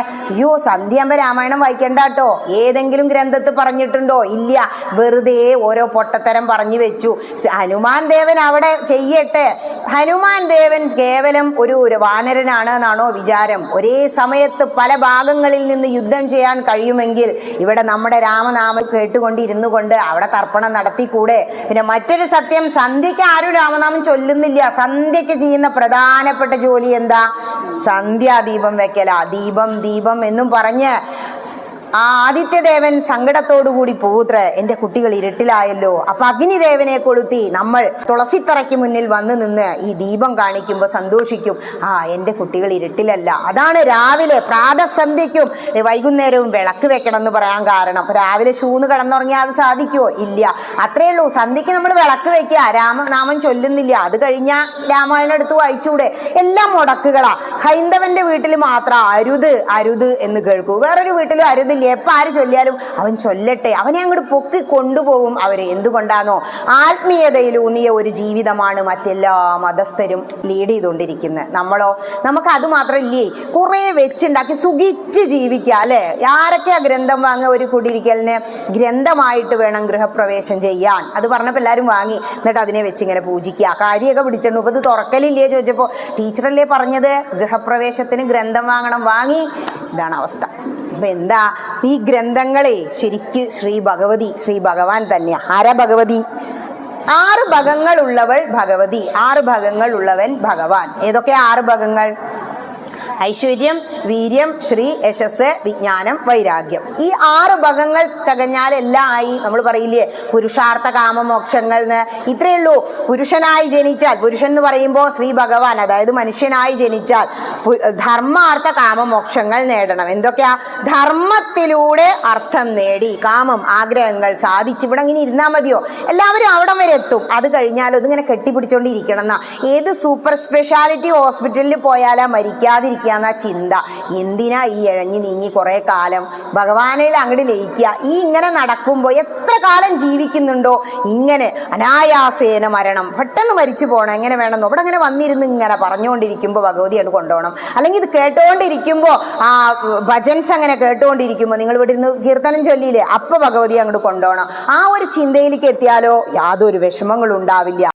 അയ്യോ സന്ധ്യാമ്പ രാമായണം വായിക്കണ്ട കേട്ടോ. ഏതെങ്കിലും ഗ്രന്ഥത്തിൽ പറഞ്ഞിട്ടുണ്ടോ? ഇല്ല. വെറുതെ ഓരോ പൊട്ടത്തരം പറഞ്ഞു വെച്ചു. ഹനുമാൻ ദേവൻ അവിടെ ചെയ്യട്ടെ. ഹനുമാൻ ദേവൻ കേവലം ഒരു വാനരനാണ് എന്നാണോ വിചാരം. ഒരേ സമയത്ത് പല ഭാഗങ്ങളിൽ നിന്ന് യുദ്ധം ചെയ്യാൻ കഴിയുമെങ്കിൽ ഇവിടെ നമ്മുടെ രാമനാമം കേട്ടുകൊണ്ടിരുന്നു കൊണ്ട് അവിടെ തർപ്പണം നടത്തിക്കൂടെ? പിന്നെ മറ്റൊരു സത്യം സന്ധ്യയ്ക്ക് ആരും രാമനാമം ചൊല്ലുന്നില്ല. സന്ധ്യയ്ക്ക് ചെയ്യുന്ന പ്രധാനപ്പെട്ട ജോലി എന്താ? സന്ധ്യാദീപം വെക്കല. ദീപം ദീപം എന്നും പറഞ്ഞ് ആ ആദിത്യദേവൻ സങ്കടത്തോടുകൂടി പൂത്ര എന്റെ കുട്ടികൾ ഇരുട്ടിലായല്ലോ. അപ്പൊ അഗ്നിദേവനെ കൊളുത്തി നമ്മൾ തുളസിത്തറയ്ക്ക് മുന്നിൽ വന്ന് നിന്ന് ഈ ദീപം കാണിക്കുമ്പോൾ സന്തോഷിക്കും. ആ എന്റെ കുട്ടികൾ ഇരുട്ടിലല്ല. അതാണ് രാവിലെ പ്രാതസന്ധ്യയ്ക്കും വൈകുന്നേരവും വിളക്ക് വെക്കണം എന്ന് പറയാൻ കാരണം. രാവിലെ ഷൂന്ന് കിടന്നുറങ്ങിയാൽ അത് സാധിക്കുമോ ഇല്ല. അത്രേ ഉള്ളൂ. സന്ധ്യയ്ക്ക് നമ്മൾ വിളക്ക് വെക്കുക. രാമനാമം ചൊല്ലുന്നില്ല. അത് കഴിഞ്ഞാൽ രാമായണം എടുത്ത് വായിച്ചൂടെ. എല്ലാം മുടക്കുകളാ. ഹൈന്ദവന്റെ വീട്ടിൽ മാത്രം അരുത് അരുത് എന്ന് കേൾക്കൂ. വേറൊരു വീട്ടിലും അരുതില്ല. എപ്പോൾ ആര് ചൊല്ലിയാലും അവൻ ചൊല്ലട്ടെ. അവനെ അങ്ങോട്ട് പൊക്കി കൊണ്ടുപോകും അവർ എന്തുകൊണ്ടാണോ ആത്മീയതയിലൂന്നിയ ഒരു ജീവിതമാണ് മറ്റെല്ലാ മതസ്ഥരും ലീഡ് ചെയ്തുകൊണ്ടിരിക്കുന്നത് നമ്മളോ? നമുക്ക് അത് മാത്രമല്ലേ കുറേ വെച്ചുണ്ടാക്കി സുഖിച്ച് ജീവിക്കുക അല്ലേ? ആരൊക്കെയാ ഗ്രന്ഥം വാങ്ങുക? ഒരു കുടിയിരിക്കലിന് ഗ്രന്ഥമായിട്ട് വേണം ഗൃഹപ്രവേശം ചെയ്യാൻ. അത് പറഞ്ഞപ്പോൾ എല്ലാവരും വാങ്ങി. എന്നിട്ട് അതിനെ വെച്ച് ഇങ്ങനെ പൂജിക്കുക കാര്യമൊക്കെ പിടിച്ചിട്ടുണ്ട്. ഇപ്പോൾ ഇത് തുറക്കലില്ലേ ചോദിച്ചപ്പോൾ ടീച്ചറല്ലേ പറഞ്ഞത്? ഗൃഹപ്രവേശത്തിന് ഗ്രന്ഥം വാങ്ങണം. വാങ്ങി. ഇതാണ് അവസ്ഥ. അപ്പൊ എന്താ? ഈ ഗ്രന്ഥങ്ങളെ ശരിക്ക് ശ്രീ ഭഗവതി ശ്രീ ഭഗവാൻ തന്നെ ആരാ ഭഗവതി? ആറ് ഭഗങ്ങൾ ഉള്ളവൾ ഭഗവതി. ആറ് ഭഗങ്ങൾ ഉള്ളവൻ ഭഗവാൻ. ഏതൊക്കെ ആറ് ഭഗങ്ങൾ? ഐശ്വര്യം വീര്യം ശ്രീ യശസ് വിജ്ഞാനം വൈരാഗ്യം. ഈ ആറ് ഭഗങ്ങൾ തികഞ്ഞാൽ എല്ലാം ആയി നമ്മൾ പറയില്ലേ പുരുഷാർത്ഥ കാമമോക്ഷങ്ങൾ എന്ന് ഇത്രയേ ഉള്ളൂ. പുരുഷനായി ജനിച്ചാൽ പുരുഷൻ എന്ന് പറയുമ്പോൾ ശ്രീ ഭഗവാൻ അതായത് മനുഷ്യനായി ജനിച്ചാൽ ധർമാർത്ഥ കാമമോക്ഷങ്ങൾ നേടണം. എന്തൊക്കെയാ? ധർമ്മത്തിലൂടെ അർത്ഥം നേടി കാമം ആഗ്രഹങ്ങൾ സാധിച്ചു ഇവിടെ ഇങ്ങനെ ഇരുന്നാൽ മതിയോ? എല്ലാവരും അവിടെ വരെ എത്തും. അത് കഴിഞ്ഞാലും ഇതിങ്ങനെ കെട്ടിപ്പിടിച്ചോണ്ടിരിക്കണം എന്നാ. ഏത് സൂപ്പർ സ്പെഷ്യാലിറ്റി ഹോസ്പിറ്റലിൽ പോയാലാ മരിക്കാതിരിക്കുക എന്ന ചിന്ത. എന്തിനാ ഈ ഇഴഞ്ഞു നീങ്ങി കുറെ കാലം? ഭഗവാനിൽ അങ്ങോട്ട് ലയിക്കുക ഈ ഇങ്ങനെ നടക്കുമ്പോൾ എത്ര കാലം ജീവിക്കുന്നുണ്ടോ? ഇങ്ങനെ അനായാസേന മരണം. പെട്ടെന്ന് മരിച്ചു പോകണം എങ്ങനെ വേണമെന്നോ? അവിടെ അങ്ങനെ വന്നിരുന്ന് ഇങ്ങനെ പറഞ്ഞുകൊണ്ടിരിക്കുമ്പോൾ ഭഗവതിയാണ് കൊണ്ടുപോകണം അല്ലെങ്കിൽ ഇത് കേട്ടുകൊണ്ടിരിക്കുമ്പോൾ ആ ഭജൻസ് അങ്ങനെ കേട്ടുകൊണ്ടിരിക്കുമ്പോൾ നിങ്ങൾ ഇവിടെ ഇരുന്ന് കീർത്തനം ചൊല്ലിയില്ലേ? അപ്പൊ ഭഗവതി അങ്ങോട്ട് കൊണ്ടുപോകണം ആ ഒരു ചിന്തയിലേക്ക് എത്തിയാലോ യാതൊരു വിഷമങ്ങളും ഉണ്ടാവില്ല.